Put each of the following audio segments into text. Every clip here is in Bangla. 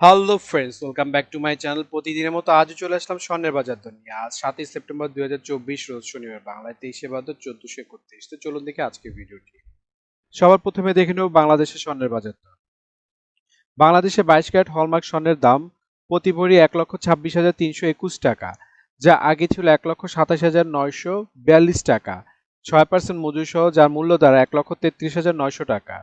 Hello friends welcome back to my channel প্রতিদিনের মতো আজও চলে আসলাম স্বর্ণের বাজার দর নিয়ে। আজ সাতই সেপ্টেম্বর দুই হাজার চব্বিশ, রোজ শনিবার বাংলায় তেইশে বাদর চোদ্দশো একত্রিশ। তো চলুন দেখে আজকের ভিডিওটি। সবার প্রথমে দেখে নেব বাংলাদেশের স্বর্ণের বাজার দর। বাংলাদেশে বাইশ ক্যারেট হলমার্ক স্বর্ণের দাম প্রতি ভরি এক লক্ষ ছাব্বিশ হাজার তিনশো একুশ টাকা, যা আগে ছিল এক লক্ষ সাতাশ হাজার নয়শো বিয়াল্লিশ টাকা। ছয় পার্সেন্ট মজুর সহ যার মূল্য দ্বারা এক লক্ষ তেত্রিশ হাজার নয়শো টাকা।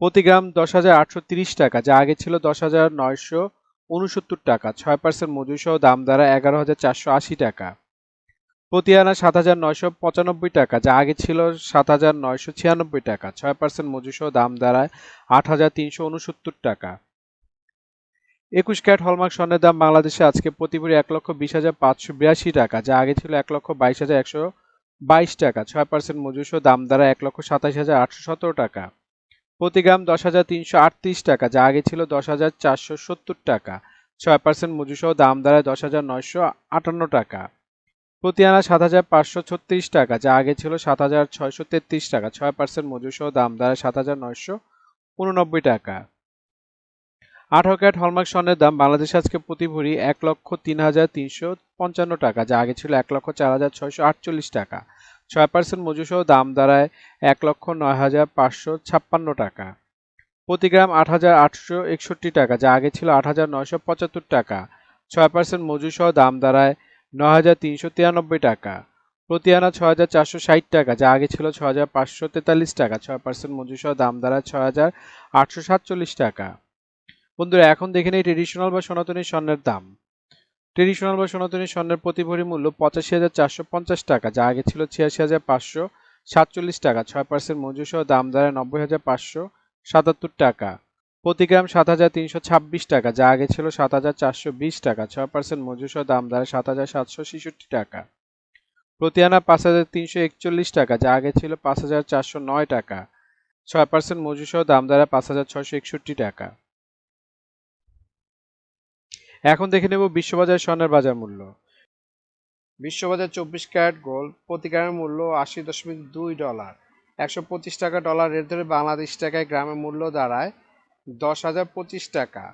প্রতি গ্রাম দশ হাজার আটশো তিরিশ টাকা, যা আগে ছিল দশ হাজার নয়শো উনসত্তর টাকা, ছয় পার্সেন্ট মজুর সহ দাম দ্বারা এগারো হাজার চারশো আশি টাকা। প্রতি আনা সাত হাজার নয়শো পঁচানব্বই টাকা, যা আগে ছিল সাত হাজার নয়শো ছিয়ানব্বই টাকা, ছয় পার্সেন্ট মজুর সহ দাম দাঁড়ায় আট হাজার তিনশো উনসত্তর টাকা। একুশ ক্যারেট হলমার্ক স্বর্ণের দাম বাংলাদেশে আজকে প্রতি ভরি এক লক্ষ বিশ হাজার পাঁচশো বিরাশি টাকা, যা আগে ছিল এক লক্ষ বাইশ হাজার একশো বাইশ টাকা, ছয় পার্সেন্ট মজুর সহ দাম দ্বারা এক লক্ষ সাতাশ হাজার আটশো সতেরো টাকা। প্রতি গ্রাম দশ হাজার তিনশো আটত্রিশ টাকা, যা আগে ছিল দশ হাজার চারশো সত্তর টাকা। ছয় পার্সেন্ট মজুর সহ দাম দাঁড়ায় দশ হাজার নয়শো আটান্ন টাকা। প্রতি আনা সাত হাজার পাঁচশো ছত্রিশ টাকা, যা আগে ছিল সাত হাজার ছয়শো তেত্রিশ টাকা। ছয় পার্সেন্ট মজুর সহ দাম দাঁড়ায় সাত হাজার নয়শো উননব্বই টাকা। আঠারো ক্যারেট হলমার্ক স্বর্ণের দাম বাংলাদেশে আজকে প্রতি ভরি এক লক্ষ তিন হাজার তিনশো পঞ্চান্ন টাকা, যা আগে ছিল এক লক্ষ চার হাজার ছয়শো আটচল্লিশ টাকা। ছয় পার্সেন্ট মজুর সহ দাম দাঁড়ায় এক লক্ষ নয় হাজার পাঁচশো ছাপ্পান্ন টাকা। প্রতি গ্রাম আট হাজার আটশো একষট্টি টাকা, যা আগে ছিল আট হাজার নয়শো পঁচাত্তর টাকা। ছয় পার্সেন্ট মজুর সহ দাম দাঁড়ায় নয় হাজার তিনশো তিরানব্বই টাকা। প্রতি আনা ছয় হাজার চারশো ষাট টাকা, যা আগে ছিল ছয় হাজার পাঁচশো তেতাল্লিশ টাকা। ছয় পার্সেন্ট মজুর সহ দাম দাঁড়ায় ছয় হাজার আটশো সাতচল্লিশ টাকা। বন্ধুরা, এখন দেখে নেই ট্রেডিশনাল বা সনাতনী স্বর্ণের দাম। ট্রেডিশনাল বা সনাতনী স্বর্ণের প্রতি ভরি মূল্য পঁচাশি হাজার চারশো পঞ্চাশ টাকা, যা আগে ছিল ছিয়াশি হাজার পাঁচশো সাতচল্লিশ টাকা, ছয় পার্সেন্ট মজুর সহ দাম দাঁড়ায় নব্বই হাজার পাঁচশো সাতাত্তর টাকা। প্রতি গ্রাম সাত হাজার তিনশো ছাব্বিশ টাকা, যা আগে ছিল সাত হাজার চারশো বিশ টাকা, ছয় পার্সেন্ট মজুর সহ দাম দাঁড়ায় সাত হাজার সাতশো ছেষট্টি টাকা। প্রতি আনা পাঁচ হাজার তিনশো একচল্লিশ টাকা, যা আগে ছিল পাঁচ হাজার চারশো নয় টাকা, ছয় পার্সেন্ট মজুর সহ দাম দাঁড়ায় পাঁচ হাজার ছয়শো একষট্টি টাকা। এখন দেখে নেব বিশ্ববাজার স্বর্ণের বাজার মূল্য। বিশ্ববাজার চব্বিশ ক্যারেট গোল্ড প্রতি গ্রামের মূল্য আশি দশমিক দুই ডলার। একশো পঁচিশ টাকা ডলার রেট ধরে বাংলাদেশ টাকায় গ্রামের মূল্য দাঁড়ায় দশ হাজার পঁচিশ টাকা।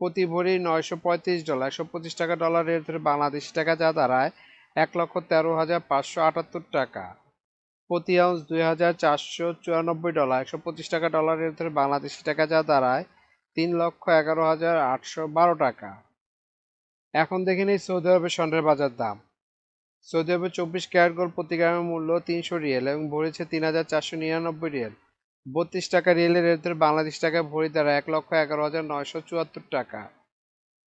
প্রতি ভরি নয়শো পঁয়ত্রিশ ডলার। একশো পঁচিশ টাকা ডলার রেট ধরে বাংলাদেশ টাকা যা দাঁড়ায় এক লক্ষ তেরো হাজার পাঁচশো আটাত্তর টাকা। প্রতি আউন্স দুই হাজার চারশো চুরানব্বই ডলার। একশো পঁচিশ টাকা ডলার রেট ধরে বাংলাদেশি টাকা যা দাঁড়ায় তিন লক্ষ এগারো হাজার আটশো বারো টাকা। এখন দেখে নিই সৌদি আরবের স্বর্ণের বাজার দাম। সৌদি আরবের চব্বিশ ক্যারেট গোল্ড প্রতি গ্রামের মূল্য তিনশো রিয়েল এবং ভরেছে তিন হাজার চারশো নিরানব্বই রিয়েল। বত্রিশ টাকা রিয়েলের রেট বাংলাদেশ টাকায় ভরি দ্বারা এক লক্ষ এগারো হাজার নয়শো চুয়াত্তর টাকা।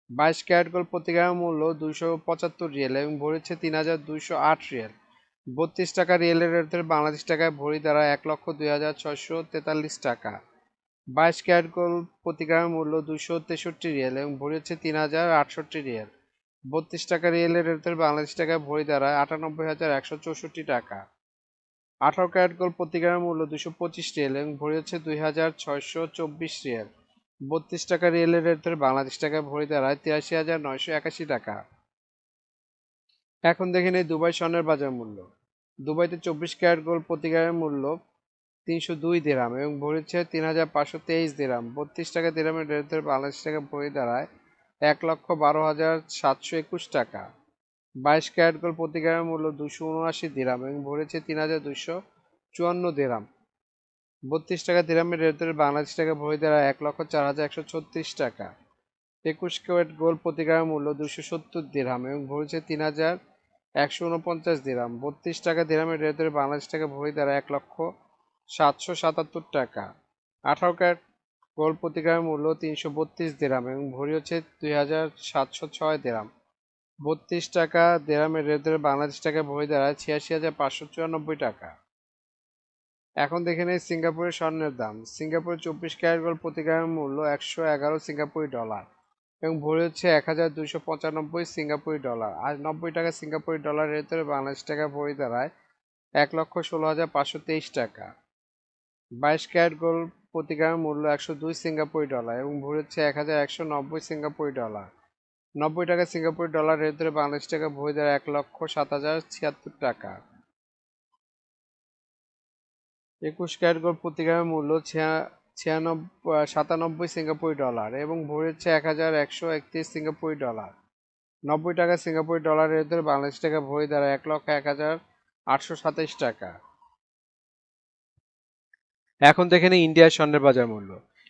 বাইশ ক্যারেট গোল্ড প্রতি গ্রামের মূল্য দুইশো পঁচাত্তর রিয়েল এবং ভরেছে তিন হাজার দুইশো আট রিয়েল। বত্রিশ টাকা রিয়েলের রেট বাংলাদেশ টাকায় ভরি দ্বারা এক লক্ষ দুই হাজার ছয়শো তেতাল্লিশ টাকা। বাইশ ক্যারেট গোল্ড প্রতি গ্রামের মূল্য দুশো তেষট্টি রিয়েল এবং ভরি হচ্ছে তিন হাজার আটষট্টি রিয়েল। বত্রিশ টাকা রিয়েলের রেট ধরে বাংলাদেশ টাকায় ভরি দাঁড়ায় আটানব্বই হাজার একশো চৌষট্টি টাকা। আঠারো ক্যারেট গোল্ড প্রতি গ্রামের মূল্য দুশো পঁচিশ রিয়েল এবং ভরি হচ্ছে দুই হাজার ছয়শো চব্বিশ রিয়েল। বত্রিশ টাকা রিয়েলের রেট ধরে বাংলাদেশ টাকায় ভরি দাঁড়ায় তিরাশি হাজার নয়শো একাশি টাকা। এখন দেখে নেই দুবাই স্বর্ণের বাজার মূল্য। দুবাইতে চব্বিশ ক্যারেট গোল্ড প্রতি গ্রামের মূল্য তিনশো দুই দিরাম এবং ভরেছে তিন হাজার পাঁচশো তেইশ দিরাম। বত্রিশ টাকা দিরামের রেট ধরে বাংলাদেশ টাকা ভরি দাঁড়ায় এক লক্ষ বারো হাজার সাতশো একুশ টাকা। বাইশ ক্যারেট গোল্ড প্রতি গ্রামের মূল্য দুশো উনআশি দিরাম এবং ভরেছে তিন হাজার দুশো চুয়ান্ন দিরাম। বত্রিশ টাকা দিরামের রেট ধরে বাংলাদেশ টাকা ভরি দাঁড়ায় এক লক্ষ চার হাজার একশো ছত্রিশ টাকা। একুশ ক্যারেট গোল্ড প্রতি গ্রামের মূল্য দুশো সত্তর দিরাম এবং ভরেছে তিন হাজার একশো উনপঞ্চাশ দিরাম। বত্রিশ টাকা দিরামের রেট ধরে বাংলাদেশ টাকা ভরি দাঁড়ায় এক লক্ষ সাতশো সাতাত্তর টাকা। আঠারো ক্যারেট গোল্ড প্রতি গ্রামের মূল্য তিনশো বত্রিশ দেরাম এবং ভরি হচ্ছে দুই হাজার সাতশো ছয় দেরাম। বত্রিশ টাকা দেরামের রেট ধরে বাংলাদেশ টাকায় ভরি দাঁড়ায় ছিয়াশি হাজার পাঁচশো চুরানব্বই টাকা। এখন দেখে নেই সিঙ্গাপুরের স্বর্ণের দাম। সিঙ্গাপুরের চব্বিশ ক্যারেট গোল্ড প্রতি গ্রামের মূল্য একশো এগারো সিঙ্গাপুরি ডলার এবং ভরি হচ্ছে এক হাজার দুশো পঁচানব্বই সিঙ্গাপুরি ডলার। আর নব্বই টাকা সিঙ্গাপুরি ডলার রেট ধরে বাংলাদেশ টাকায় ভরি দাঁড়ায় এক লক্ষ ষোলো হাজার পাঁচশো তেইশ টাকা। বাইশ ক্যারেট গোল্ড প্রতি গ্রামের মূল্য একশো দুই সিঙ্গাপুরি ডলার এবং ভরি হচ্ছে এক হাজার একশো নব্বই সিঙ্গাপুরি ডলার। নব্বই টাকা সিঙ্গাপুরি ডলার রেট ধরে বাংলাদেশ টাকা ভরি দ্বারা এক লক্ষ সাত হাজার ছিয়াত্তর টাকা। একুশ ক্যারেট গোল্ড প্রতি গ্রামের মূল্য ছিয়া, ছিয়ানব্বই সাতানব্বই সিঙ্গাপুরি ডলার এবং ভরি হচ্ছে এক হাজার একশো একত্রিশ সিঙ্গাপুরি ডলার। নব্বই টাকা সিঙ্গাপুরি ডলারের ধরে বাংলাদেশ টাকা ভরি দ্বারা এক লক্ষ এক হাজার আটশো সাতাইশ টাকা। এখন দেখে নিই ইন্ডিয়ার স্বর্ণের বাজার মূল্য।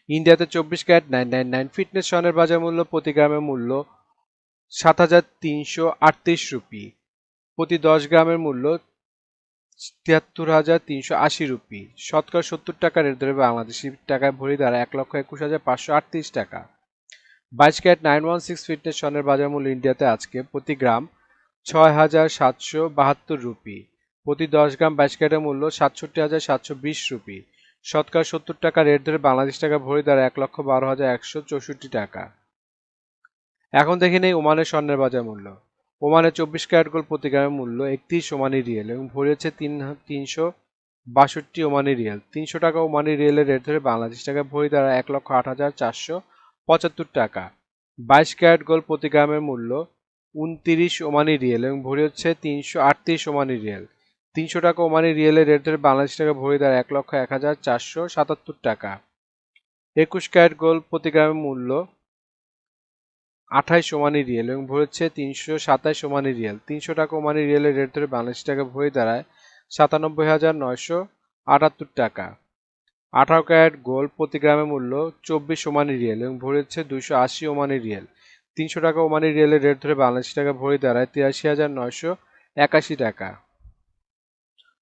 ইন্ডিয়াতে চব্বিশ carat nine nine nine fitness স্বর্ণের বাজার মূল্য, প্রতি গ্রামের মূল্য সাত হাজার তিনশো আটত্রিশ রুপি। প্রতি দশ গ্রামের মূল্য তিয়াত্তর হাজার তিনশো আশি রুপি। শতকরা সত্তর টাকা রেট ধরে বাংলাদেশি টাকায় ভরি দ্বারা এক লক্ষ একুশ হাজার পাঁচশো আটত্রিশ টাকা। বাইশ carat nine one six fitness স্বর্ণের বাজার মূল্য ইন্ডিয়াতে আজকে প্রতি গ্রাম ছয় হাজার সাতশো বাহাত্তর রুপি। প্রতি দশ গ্রাম বাইশ ক্যারেটের মূল্য সাতষট্টি হাজার সাতশো বিশ রুপি। শতকরা সত্তর টাকা রেট ধরে বাংলাদেশ টাকা ভরি দ্বারা এক লক্ষ বারো হাজার একশো চৌষট্টি টাকা। এখন দেখে নেই ওমানের স্বর্ণের বাজার মূল্য। ওমানের চব্বিশ ক্যারেট গোল্ড প্রতি গ্রামের মূল্য একত্রিশ ওমানি রিয়েল এবং ভরি হচ্ছে তিন তিনশো বাষট্টি ওমানি রিয়েল। তিনশো টাকা ওমানি রিয়েলের রেট ধরে বাংলাদেশ টাকা ভরি দ্বারা এক লক্ষ আট হাজার চারশো পঁচাত্তর টাকা। বাইশ ক্যারেট গোল্ড প্রতি গ্রামের মূল্য উনতিরিশ ওমানি রিয়েল এবং ভরি হচ্ছে তিনশো আটত্রিশ ওমানি রিয়েল। তিনশো টাকা ওমানি রিয়েলের রেট ধরে বাংলাদেশ টাকা ভরি দ্বারা এক লক্ষ এক হাজার চারশো সাতাত্তর টাকা। একুশ ক্যারেট গোল্ড প্রতি গ্রামের মূল্য আঠাইশ ওমানি রিয়েল এবং ভরি হচ্ছে তিনশো সাতাইশ ওমানি রিয়েল। তিনশো টাকা ওমানি রিয়েলের রেট ধরে বাংলাদেশ টাকা ভরি দাঁড়ায় সাতানব্বই হাজার নয়শো আটাত্তর টাকা। আঠারো ক্যারেট গোল্ড প্রতি গ্রামের মূল্য চব্বিশ ওমানি রিয়েল এবং ভরি হচ্ছে দুইশো আশি ওমানি রিয়েল। তিনশো টাকা ওমানি রিয়েলের রেট ধরে বাংলাদেশ টাকা ভরি দাঁড়ায় তিরাশি হাজার নয়শো একাশি টাকা।